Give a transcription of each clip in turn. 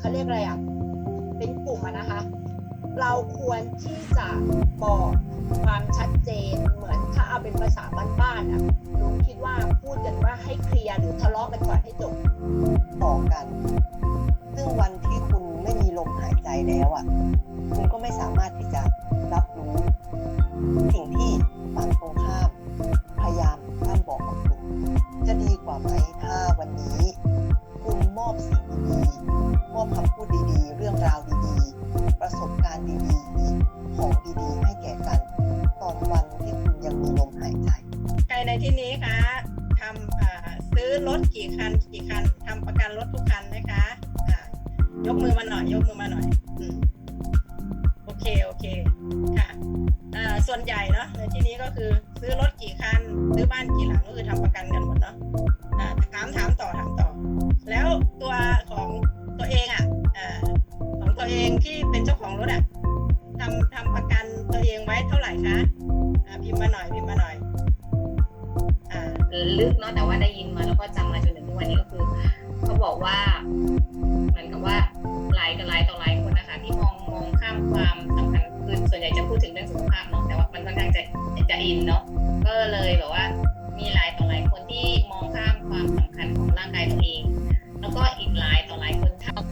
เขาเรียกอะไรอะ เป็นกลุ่มอะนะคะ เราควรที่จะบอกความชัดเจนเหมือนถ้าเอาเป็นภาษาบ้านๆอะลุงคิดว่าพูดกันว่าให้เคลียร์หรือทะเลาะกันก่อนให้จบต่อกัน ซึ่งวันที่คุณไม่มีลมหายใจแล้วอะ คุณก็ไม่สามารถที่จะรับรู้สิ่งที่ อ่าซื้อรถกี่คันกี่คันทำประกันรถทุกคันไหมคะอ่ายกมือมาหน่อย ยกมือมาหน่อยอืมโอเคโอเคค่ะอ่าส่วนใหญ่เนาะในที่นี้ก็คือซื้อรถกี่คันซื้อบ้านกี่หลังก็คือทำประกันกันหมดเนาะอ่าถามถามต่อถามต่อ แล้วตัวของตัวเองอะอ่าของตัวเองที่เป็นเจ้าของรถอะทำทำประกันตัวเองไว้เท่าไหร่คะอ่าพิมพ์มาหน่อยพิมพ์มาหน่อย ลึกเนาะแต่ว่าได้ยินมาแล้วก็จำมาจนถึงทุกวันนี้ก็คือ เขาบอกว่าเหมือนกับว่าหลายกับหลายต่อหลายคนนะคะ ที่มองมองข้ามความสำคัญคือส่วนใหญ่จะพูดถึงเรื่องสุขภาพเนาะแต่ว่ามันค่อนข้างจะจะอินเนาะก็เลยแบบว่ามีหลายต่อหลายคนที่มองข้ามความสำคัญของร่างกายตัวเอง แล้วก็อีกหลายต่อหลายคน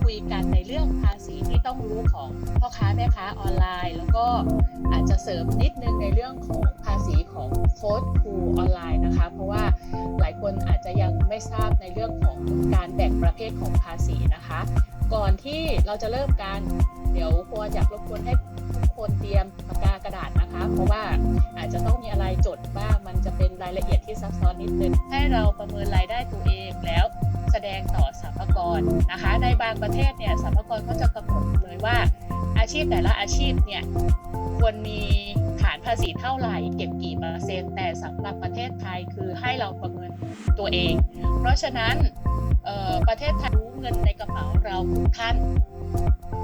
คุยกันในเรื่องภาษีที่ต้องรู้ของพ่อค้าแม่ค้าออนไลน์ แล้วก็อาจจะเสริมนิดนึงในเรื่องของภาษีของโค้ดครูออนไลน์นะคะ เพราะว่าหลายคนอาจจะยังไม่ทราบในเรื่องของการแบ่งประเภทของภาษีนะคะ ก่อนที่เราจะเริ่มการเดี๋ยวควรอยากรบกวนให้ทุกคนเตรียมปากกากระดาษนะคะ เพราะว่าอาจจะต้องมีอะไรจดบ้างมันจะเป็นรายละเอียดที่ซับซ้อนนิดนึงให้เราประเมินางประเทศเนี่ยสรรพากรก็จะกำหนดเลยว่า อาชีพแต่ละอาชีพเนี่ยควรมีฐานภาษีเท่าไหร่เก็บกี่เปอร์เซ็นต์แต่สำหรับประเทศไทยคือให้เราประเมินตัวเอง เพราะฉะนั้นประเทศไทยรู้เงินในกระเป๋าเราทุกท่าน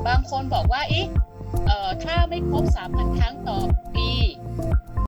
บางคนบอกว่าอีเอ่อถ้าไม่ครบ3,000 ครั้งต่อปี